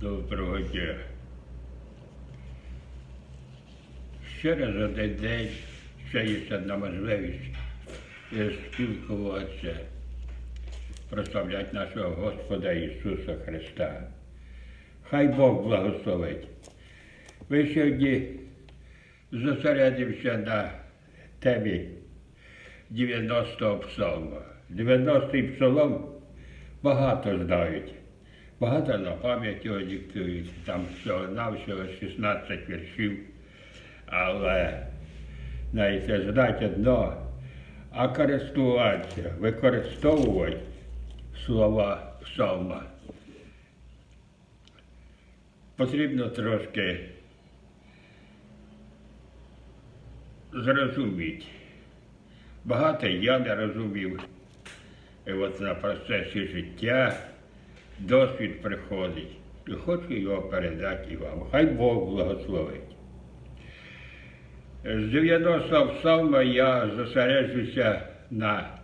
Доброго дня. Ще раз один день, ще є одна можливість е, спілкуватися, прославляти нашого Господа Ісуса Христа. Хай Бог благословить. Ви сьогодні зосередимося на темі 90-го псалма. 90-й псалом багато знають. Багато на пам'ять його. Там всього-навсього 16 віршів. Але знаєте, знати одно, а користуватися, використовувати слова псалма. Потрібно трошки зрозуміти. Багато я не розумів. І от на процесі життя досвід приходить. І хочу його передати вам. Хай Бог благословить. З 90 псалма я зосереджуся на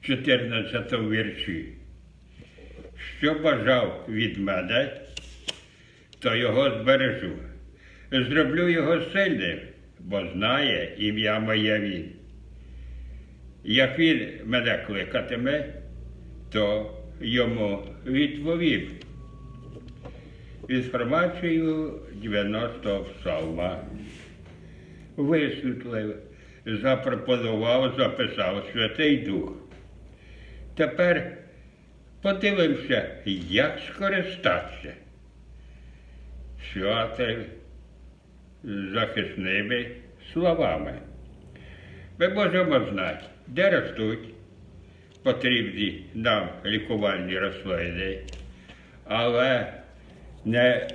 14 вірші. Що бажав від мене, то його збережу. Зроблю його сильним, бо знає ім'я моє він. Як він мене кликатиме, то йому відповів. Інформацію 90 го псалма висвітлив, запропонував, записав Святий Дух. Тепер подивимося, як скористатися святим захисними словами. Ми можемо знати, де ростуть потрібні нам лікувальні рослини, але не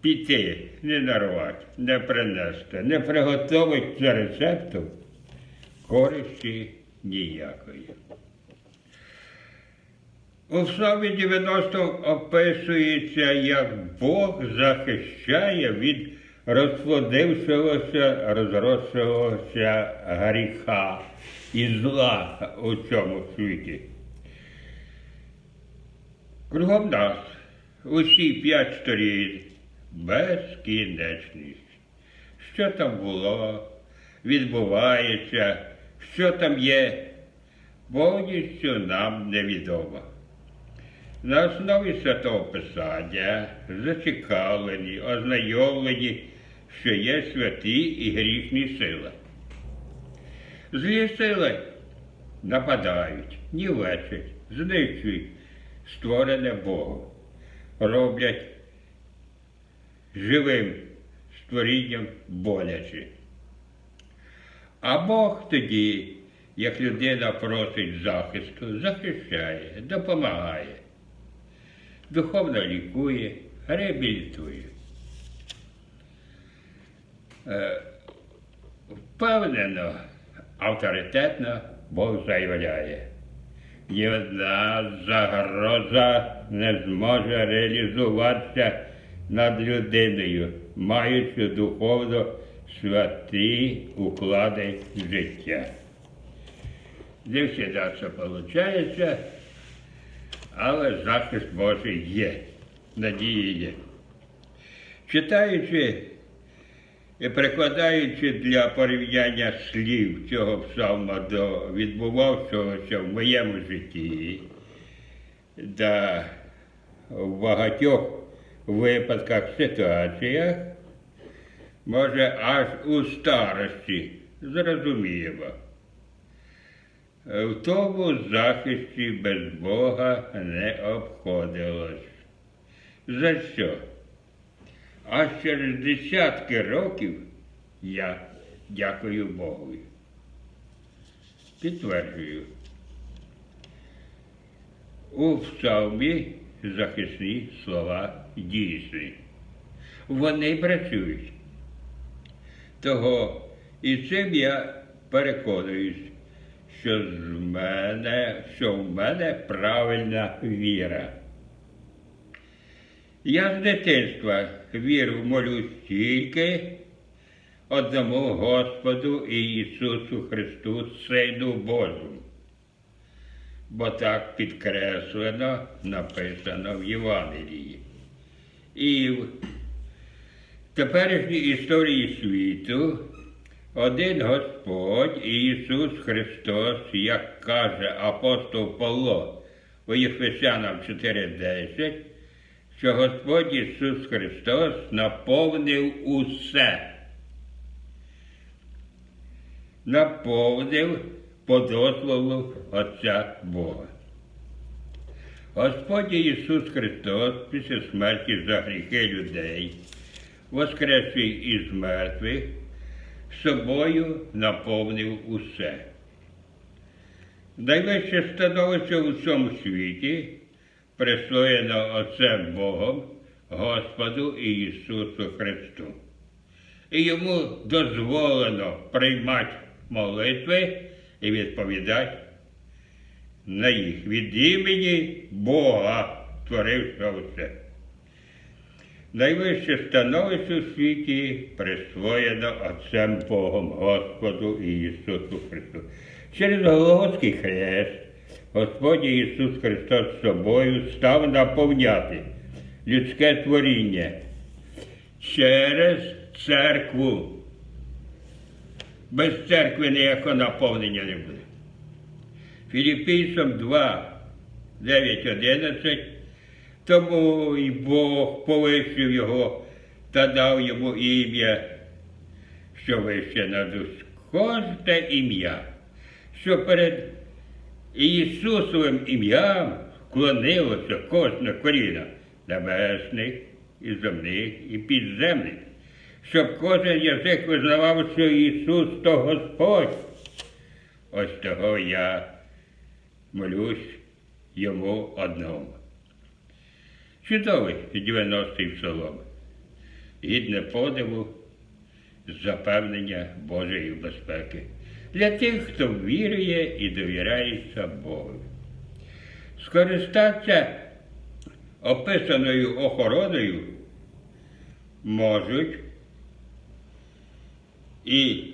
піти, не нарвати, не принести, не приготувати за рецептом користі ніякої. У Псалмі 90 описується, як Бог захищає від розплодившогося, розросшогося гріха і зла у цьому світі. Кругом нас усі п'ять сторін безкінечність. Що там було, відбувається, що там є, повністю нам невідомо. На основі святого Писання зацікавлені, ознайомлені, що є святі і грішні сили. Злі сили нападають, нівечать, знищують створене Богом, роблять живим створінням боляче. А Бог тоді, як людина просить захисту, захищає, допомагає, духовно лікує, реабілітує. Е, Впевнено, авторитетно Бог заявляє. Ні одна загроза не зможе реалізуватися над людиною, маючи духовно святі уклади життя. Не завжди це виходить, але захист Божий є, надія є. Читаючи і перекладаючи для порівняння слів цього псалма до відбувавшогося в моєму житті, да в багатьох випадках ситуаціях, може, аж у старості зрозуміємо. В тому захисті без Бога не обходилось. За що? А через десятки років я дякую Богові. Підтверджую. У псалмі захисні слова дійсні. Вони працюють. Того і цим я переконуюсь, що з мене, що в мене правильна віра. Я з дитинства віру молюсь тільки одному Господу і Ісусу Христу, Сину Божому. бо так підкреслено написано в Євангелії. І в теперішній історії світу один Господь Ісус Христос, як каже апостол Павло у Єфесянам 4.10, що Господь Ісус Христос наповнив усе. Наповнив по дозволу Отця Бога. Господь Ісус Христос після смерті за гріхи людей, воскресший із мертвих, собою наповнив усе. Найвище становище у цьому світі присвоєно Отцем Богом, Господу Ісусу Христу. І йому дозволено приймати молитви і відповідати на їх від імені Бога, творившого все. Найвище становище у світі присвоєно Отцем Богом Господу Ісусу Христу. Через Голгофський хрест Господь Ісус Христос собою став наповняти людське творіння через церкву. Без церкви ніякого наповнення не буде. Філіппійцям 2, 9, 11 тому і Бог повищив його та дав йому ім'я, що вище над кожне ім'я, що перед Ісусовим ім'ям вклонилося кожне коліно небесних і земних і підземних, щоб кожен язик визнавав, що Ісус то Господь. Ось того я молюсь йому одному. Чудовий 90-й псалом. Гідне подиву, запевнення Божої безпеки для тих, хто вірує і довіряється Богу. Скористатися описаною охороною можуть і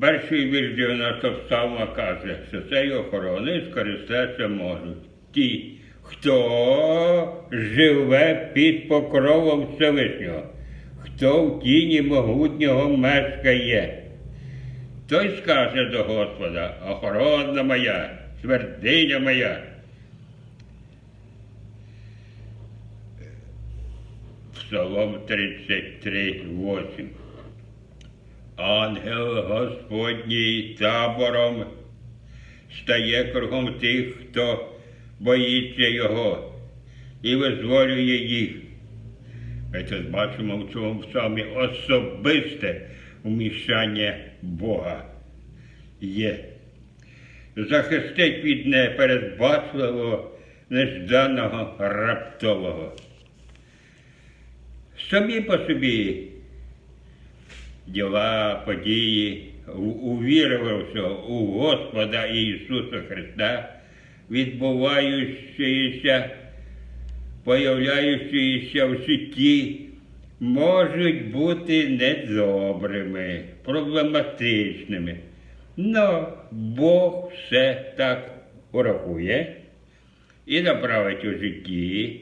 перший вірш 90 псалма каже, що цією охороною скористатися можуть ті, хто живе під покровом Всевишнього, хто в тіні могутнього мешкає. Той скаже до Господа, охорона моя, твердиня моя. Псалом 33, 8. Ангел Господній табором стає кругом тих, хто боїться його і визволює їх. Ми тут бачимо в цьому псалмі особисте вмішання Бога є. Захистить від непередбачливого, нежданого, раптового. Самі по собі діла, події, у- увірувавшого у Господа Ісуса Христа, відбуваючися, появляючися в житті, можуть бути недобрими, проблематичними. Но Бог все так урахує і направить у житті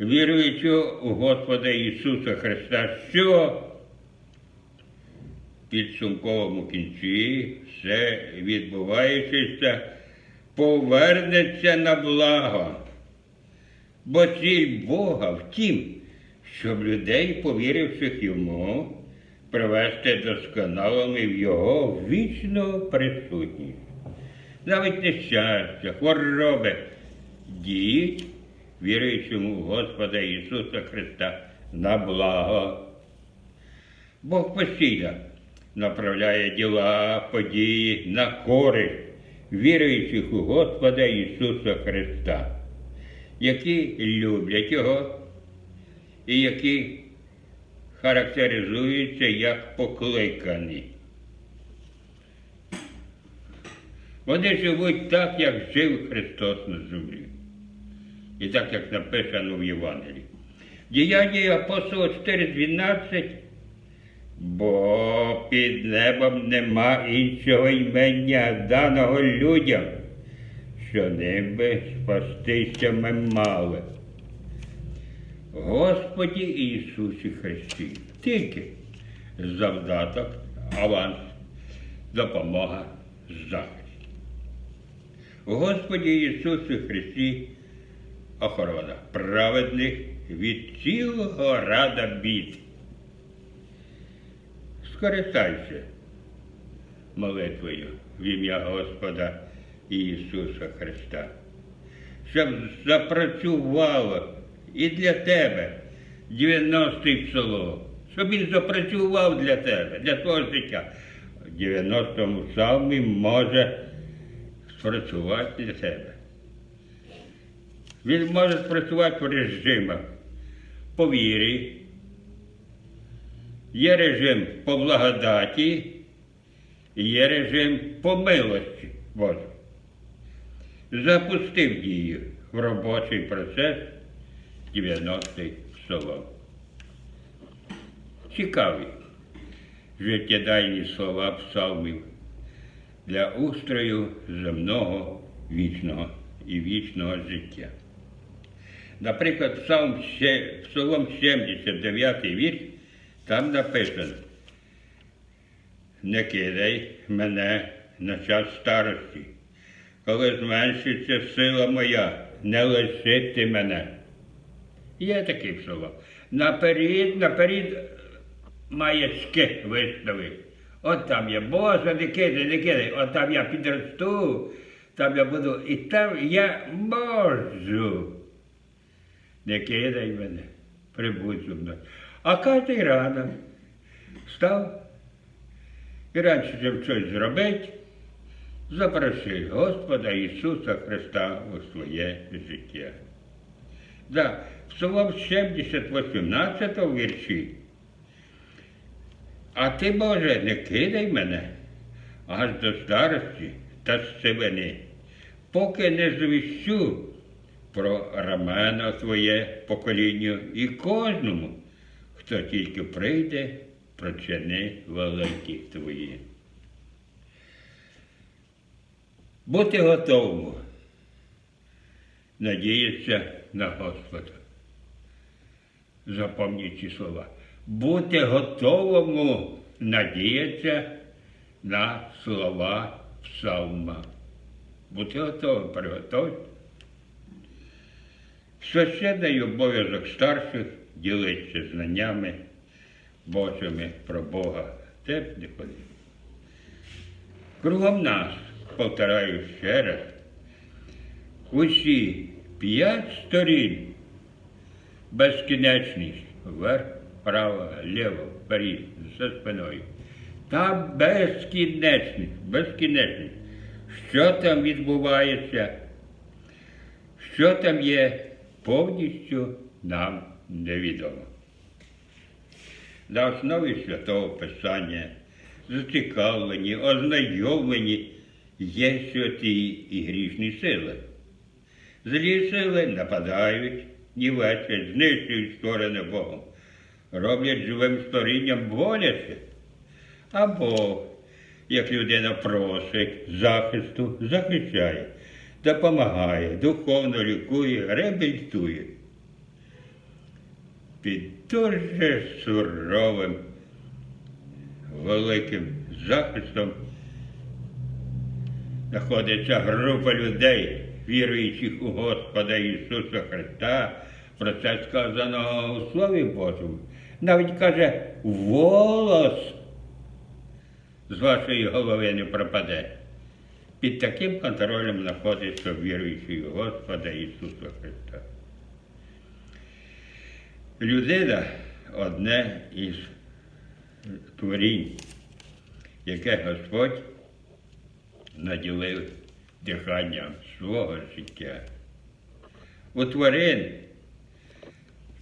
віруючи у Господа Ісуса Христа, що в підсумковому кінці все відбуваючися, повернеться на благо. Бо ціль Бога в тім, щоб людей, повіривших йому, привести досконалими в Його вічну присутність. Навіть нещастя, хвороби діють віруючому в Господа Ісуса Христа на благо. Бог постійно направляє діла, події на користь віруючих у Господа Ісуса Христа, які люблять Його і які характеризуються як покликані. Вони живуть так, як жив Христос на землі. І так, як написано в Євангелії. Діяння апостола 4.12 Бо під небом нема іншого імення даного людям, що ним би спастися ми мали. Господі Ісусі Христі, тільки завдаток, аванс, допомога, захист. Господі Ісусі Христі охорона праведних від цілого рада бід. Скористайся молитвою в ім'я Господа Ісуса Христа, щоб запрацювало і для тебе 90-й псалом, щоб він запрацював для тебе, для твого життя. В 90-му псалмі може спрацювати для тебе. Він може спрацювати в режимах по вірі, є режим по благодаті, є режим по милості Божій. Запустив дію в робочий процес 90-й псалом. Цікаві життєдайні слова псалмів для устрою земного вічного і вічного життя. Наприклад, Псалом 79 вірш, там написано Не кидай мене на час старості, коли зменшиться сила моя, не лишити мене. Є такий псалом. Наперед, наперед маячки вистави. От там я, Боже, не кидай, не кидай, от там я підросту, там я буду, і там я можу. Не кидай мене, прибудь мною. А кожен ранок став і раніше щось зробити, запроси Господа Ісуса Христа у своє життя. Да, Псалом 70, 18 вірші. А ти, Боже, не кидай мене аж до старості та сивини, поки не звіщу про рамено Твоє поколінню і кожному, хто тільки прийде про чини великі Твої. Бути готовим, надіятися на Господа. Запомніть ці слова. Бути готовому надіятися на слова псалма. Бути готовим, приготовити. Священний обов'язок старших ділитися знаннями Божими про Бога. Те б не ходив. Кругом нас, повторяю ще раз, усі п'ять сторін безкінечність, вверх, вправо, ліво, вперед, за спиною. Та безкінечність, безкінечність. Що там відбувається, що там є, повністю нам невідомо. На основі святого Писання зацікавлені, ознайомлені є святі і грішні сили. Злі сили нападають, нівечать, знищують створене Богом, роблять живим створінням боляче. А Бог, як людина просить захисту, захищає, допомагає, духовно лікує, реабілітує. Під дуже суровим, великим захистом знаходиться група людей, віруючих у Господа Ісуса Христа. Про це сказано у Слові Божому. Навіть каже, волос з вашої голови не пропаде. Під таким контролем знаходиться віруючий Господа Ісуса Христа. Людина одне із творінь, яке Господь наділив диханням свого життя. У тварин,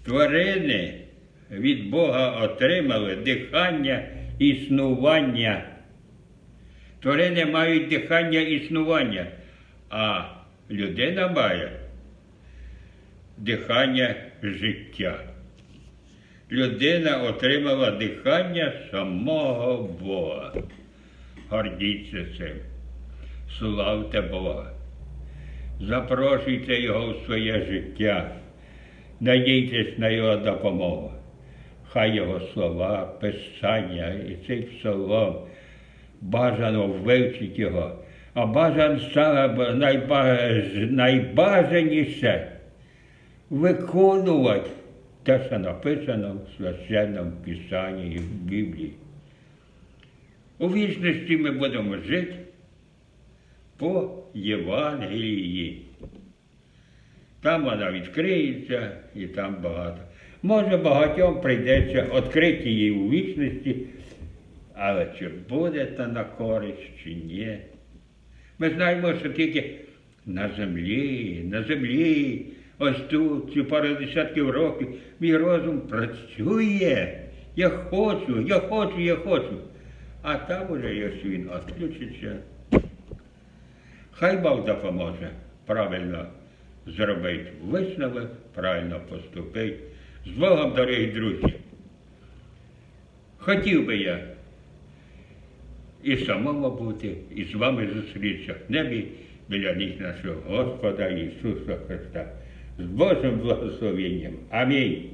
тварини від Бога отримали дихання існування. Тварини мають дихання існування, а людина має дихання життя. Людина отримала дихання самого Бога. Гордіться цим. Славте Бога. Запрошуйте Його в своє життя. Надійтесь на Його допомогу. Хай Його слова, писання і цей псалом бажано вивчити його. А бажан найба- найбажаніше виконувати те, що написано в священному Писанні і в Біблії. У вічності ми будемо жити по Євангелії. Там вона відкриється і там багато. Може, багатьом прийдеться відкрити її у вічності, але чи буде та на користь, чи ні. Ми знаємо, що тільки на землі, на землі, ось тут, ці пару десятків років, мій розум працює. Я хочу, я хочу, я хочу. А там уже ось він відключиться. Хай Бог допоможе правильно зробити висновок, правильно поступити. З Богом, дорогі друзі. Хотів би я і самому бути, і з вами зустрітися в небі біля ніг нашого Господа Ісуса Христа. З Божим благословенням. Амінь.